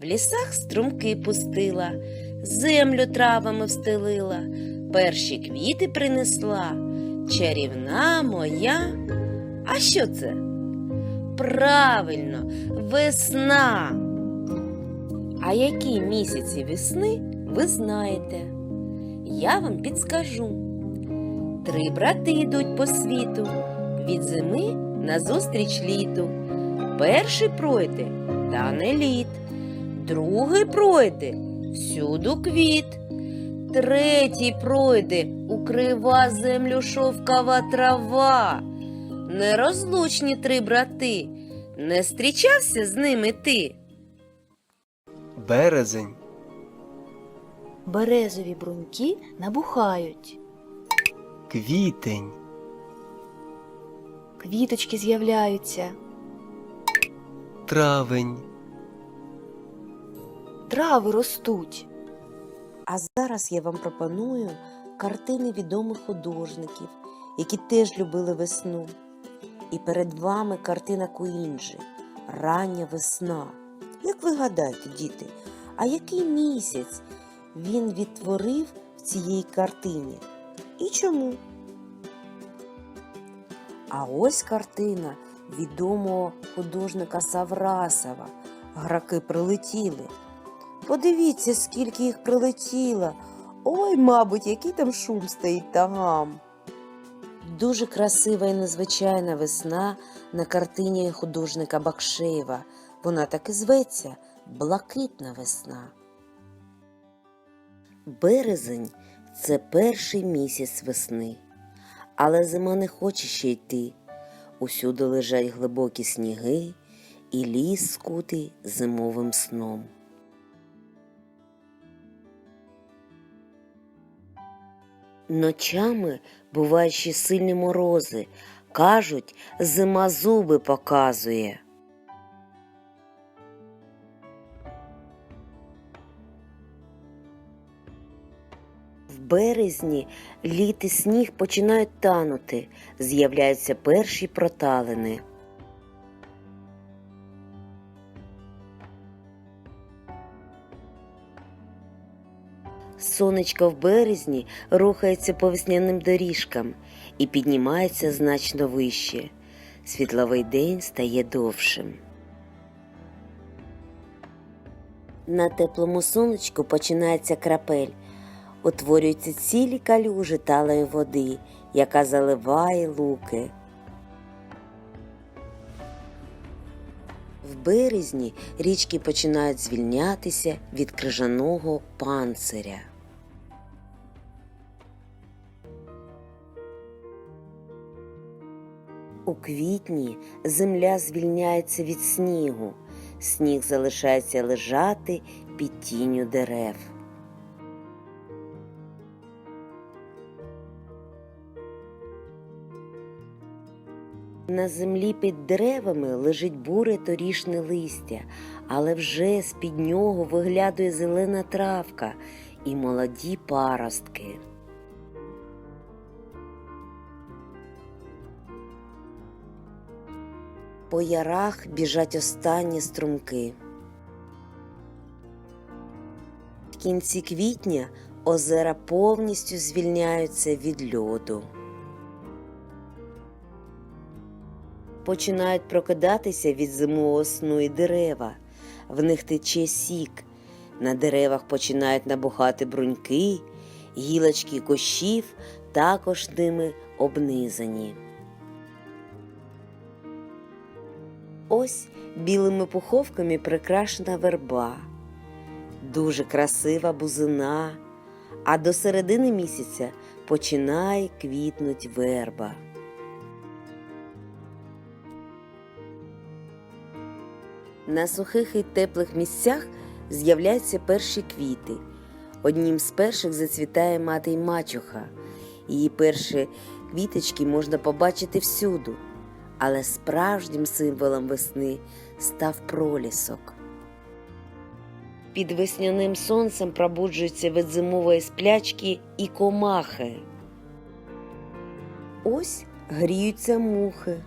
В лісах струмки пустила, землю травами встелила, перші квіти принесла. Чарівна моя. А що це? Правильно, весна. А які місяці весни ви знаєте? Я вам підскажу. Три брати йдуть по світу, від зими назустріч літу. Перший пройде та не літ, другий пройде всюду квіт, третій пройде укрива землю шовкова трава. Нерозлучні три брати, не зустрічався з ними ти. Березень, Березові бруньки набухають, квітень, квіточки з'являються, травень, трави ростуть. А зараз я вам пропоную картини відомих художників, які теж любили весну. І перед вами картина Куінджі Рання весна. Як ви гадаєте, діти, а який місяць він відтворив в цій картині? І чому? А ось картина відомого художника Саврасова. Граки прилетіли. Подивіться, скільки їх прилетіло. Ой, мабуть, який там шум стоїть та гам. Дуже красива і незвичайна весна на картині художника Бакшеєва. Вона так і зветься Блакитна весна. Березень це перший місяць весни. Але зима не хоче ще йти. Усюди лежать глибокі сніги, і ліс скутий зимовим сном. Ночами бувають ще сильні морози. Кажуть, зима зуби показує. В березні лід і сніг починають танути, з'являються перші проталини. Сонечко в березні рухається по весняним доріжкам і піднімається значно вище. Світловий день стає довшим. На теплому сонечку починається крапель. Утворюються цілі калюжі талої води, яка заливає луки. В березні річки починають звільнятися від крижаного панциря. У квітні земля звільняється від снігу, сніг залишається лежати під тінню дерев. На землі під деревами лежить буре торішне листя, але вже з-під нього виглядує зелена травка і молоді паростки. По ярах біжать останні струмки. В кінці квітня озера повністю звільняються від льоду. Починають прокидатися від зимового сну і дерева, в них тече сік, на деревах починають набухати бруньки, гілочки кущів також ними обнизані. Ось білими пуховками прикрашена верба, дуже красива бузина, а до середини місяця починає квітнуть верба. На сухих і теплих місцях з'являються перші квіти. Однім з перших зацвітає мати й мачуха. Її перші квіточки можна побачити всюду, але справжнім символом весни став пролісок. Під весняним сонцем пробуджуються від зимової сплячки і комахи. Ось гріються мухи.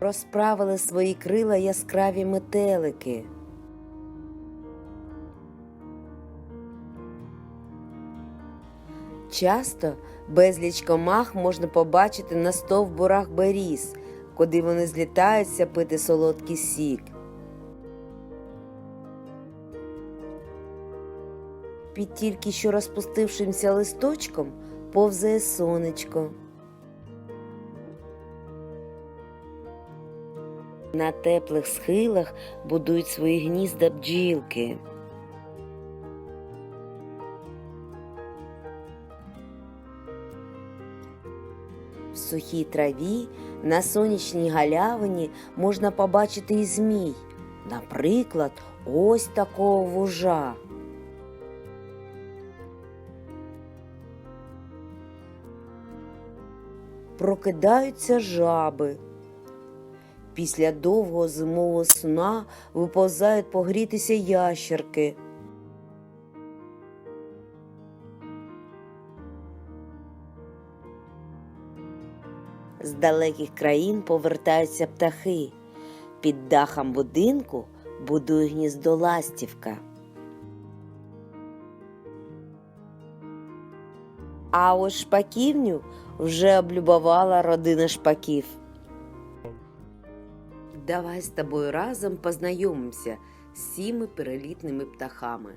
Розправили свої крила яскраві метелики. Часто безліч комах можна побачити на стовбурах беріз, куди вони злітаються пити солодкий сік. Під тільки що розпустившимся листочком повзає сонечко. На теплих схилах будують свої гнізда бджілки. Сухій траві на сонячній галявині можна побачити і змій, наприклад, ось такого вужа. Прокидаються жаби. Після довгого зимового сна виповзають погрітися ящерки. З далеких країн повертаються птахи. Під дахом будинку будує гніздо ластівка. А ось шпаківню вже облюбувала родина шпаків. Давай з тобою разом познайомимося з цими перелітними птахами.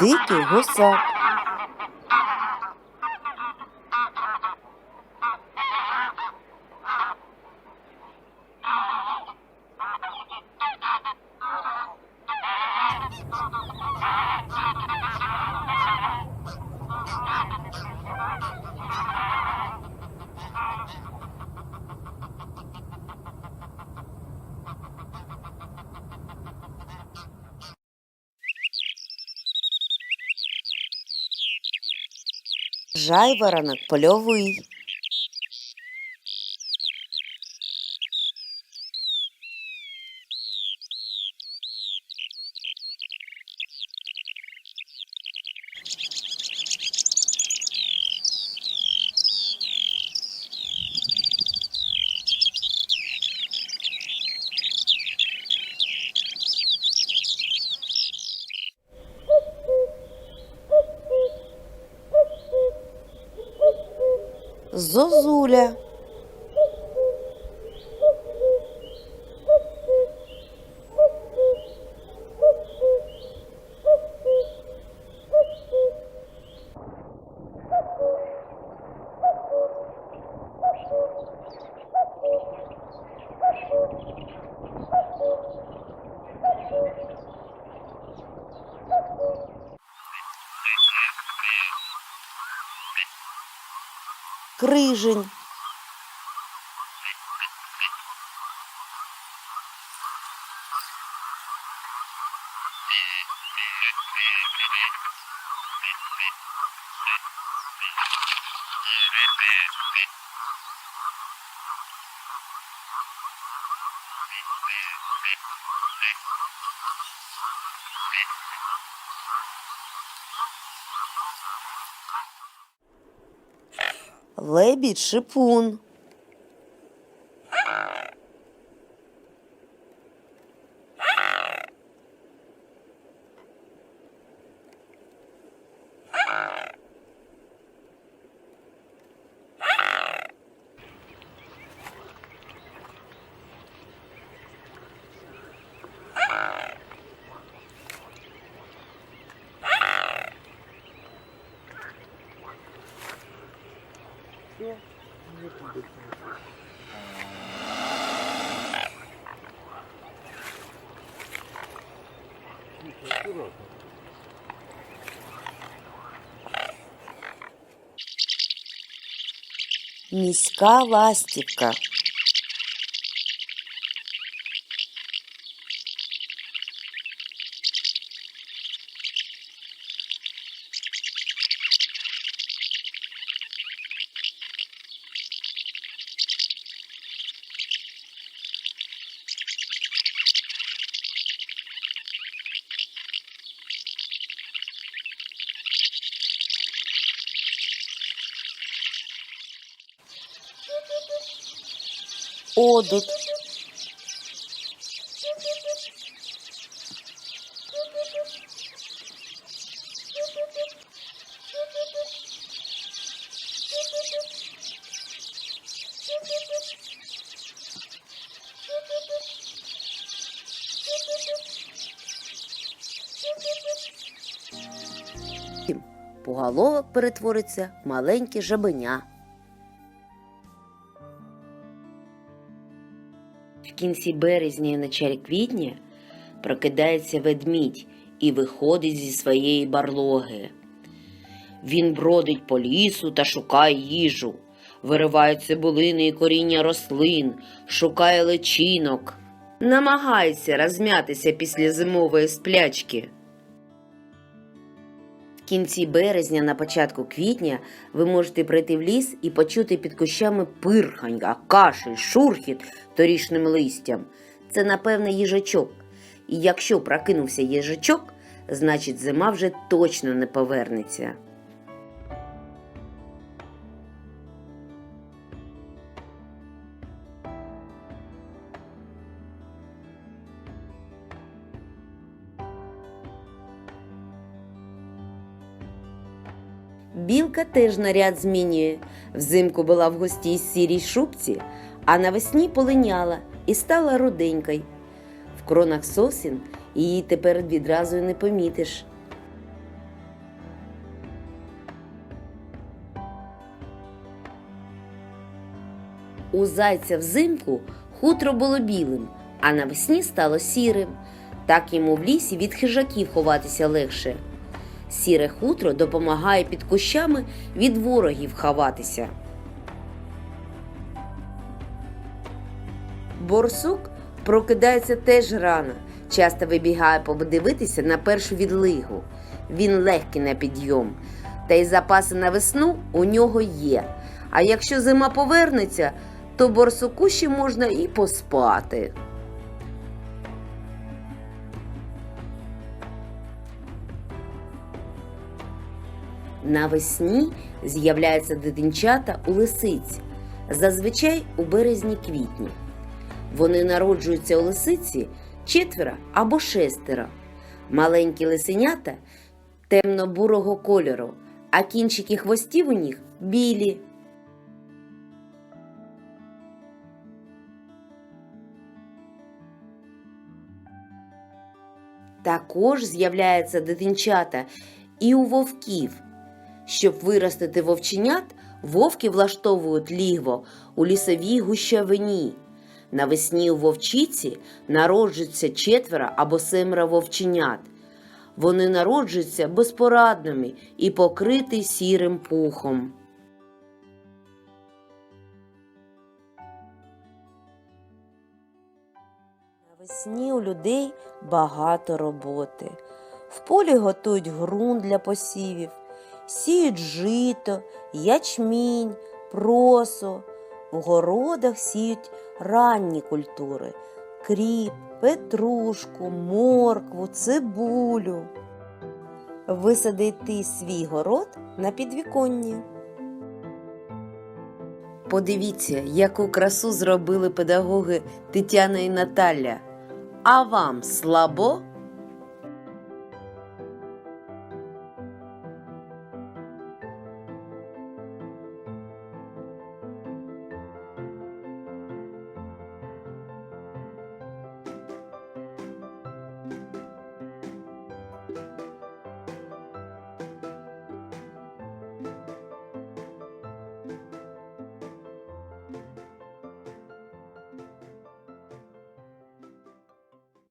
Дикий гусак. Жайворонок польовий. Зозуля. рыжень. Thank you. Лебідь шипун. все. Аккуратно. Міська ластівка Одут. Поголовок перетвориться в маленьке жабеня. Кінці березня і началі квітня прокидається ведмідь і виходить зі своєї барлоги. Він бродить по лісу та шукає їжу, вириває цибулини і коріння рослин, шукає личинок, намагається розм'ятися після зимової сплячки. Кінці березня, на початку квітня, ви можете прийти в ліс і почути під кущами пирхання, кашель, шурхіт торішним листям. Це, напевне, їжачок. І якщо прокинувся їжачок, значить зима вже точно не повернеться. Білка теж наряд змінює. Взимку була в густій сірій шубці, а навесні полиняла і стала руденькою. В кронах сосін її тепер відразу не помітиш. У зайця взимку хутро було білим, а навесні стало сірим. Так йому в лісі від хижаків ховатися легше. Сіре хутро допомагає під кущами від ворогів ховатися. Борсук прокидається теж рано, часто вибігає подивитися на першу відлигу. Він легкий на підйом, та й запаси на весну у нього є. А якщо зима повернеться, то борсуку ще можна і поспати. Навесні з'являються дитинчата у лисиці, зазвичай у березні-квітні. Вони народжуються у лисиці четверо або шестеро. Маленькі лисенята темно-бурого кольору, а кінчики хвостів у них білі. Також з'являються дитинчата і у вовків. Щоб виростити вовченят, вовки влаштовують лігво у лісовій гущавині. Навесні у вовчиці народжується четверо або семеро вовченят. Вони народжуються безпорадними і покриті сірим пухом. Навесні у людей багато роботи. В полі готують ґрунт для посівів, сіють жито, ячмінь, просо. В городах сіють ранні культури кріп, петрушку, моркву, цибулю. Висадити свій город на підвіконня. Подивіться, яку красу зробили педагоги Тетяна і Наталя. А вам слабо?